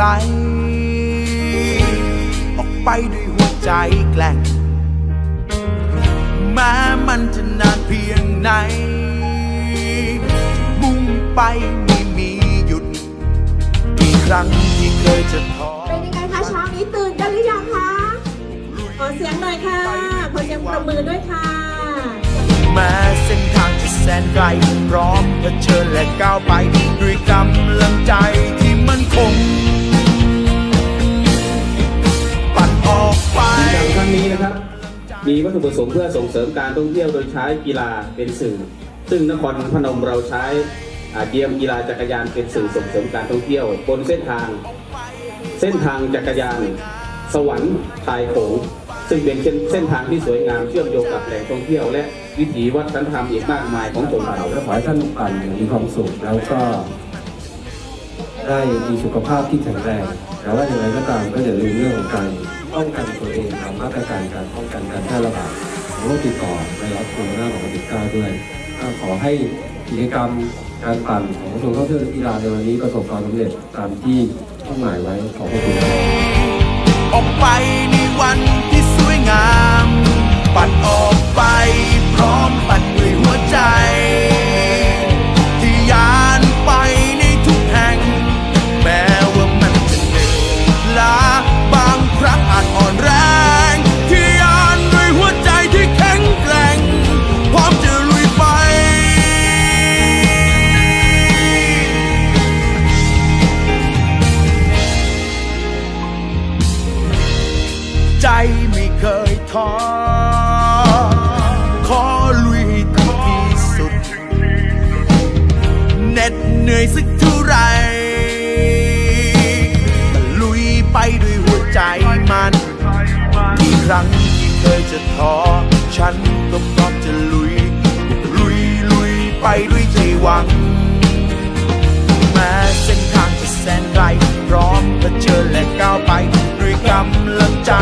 ล ออกไปด้วยหัวใจแกล่ง แม้มันจะนานเพียงไหน มุ่งไปไม่มีหยุด กี่ครั้งที่เคยจะท้อ เป็นยังไงคะเช้านี้ตื่นกันหรือยังคะ ขอเสียงหน่อยค่ะ ขอเสียงประมือด้วยค่ะ แม้เส้นทางจะแสนไกลพร้อมเผชิญและก้าวไปด้วยกำลังใจที่ มันคง ปัดออกไป กิจกรรมครั้งนี้นะครับ มีวัตถุประสงค์เพื่อส่งเสริมการท่องเที่ยวโดยใช้กีฬาเป็นสื่อ ซึ่งนครพนมเราใช้อ่าเกมกีฬาจักรยานเป็นสื่อส่งเสริมการท่องเที่ยวบนเส้นทาง เส้นทางจักรยาน สวรรค์ชายโขงซึ่งเป็นเส้นเส้นทางที่สวยงามเชื่อมโยงกับแหล่งท่องเที่ยวและวิถีวัฒนธรรมอีกมากมายของชนเผ่าและขอให้ท่านปั่นอย่างมีความสุขแล้วก็ ได้มีสุขภาพที่แข็งแรงแต่ว่าอย่างไรก็ตามก็อย่าลืมเรื่องของการป้องกันตัวเองตามมาตรการการป้องกันการแพร่ระบาดของโรคติดต่อไวรัสโคโรนา2019ด้วยก็ขอให้กิจกรรมการปั่นของกระทรวงท่องเที่ยวและกีฬาในวันนี้ประสบความสำเร็จตามที่มุ่งหมายไว้ขอบพระคุณออกไปในวันที่สวยงาม ปัดออก ท้อขอลุยให้ถึงที่สุดเหน็ดเหนื่อยสักเท่าไรแต่ลุยไปด้วยหัวใจมันกี่ครั้งที่เคยจะท้อฉันก็พร้อมจะลุย ลุยลุยไปด้วยใจหวังแม้เส้นทางจะแสนไกลพร้อมเผชิญและก้าวไปด้วยกำลังใจ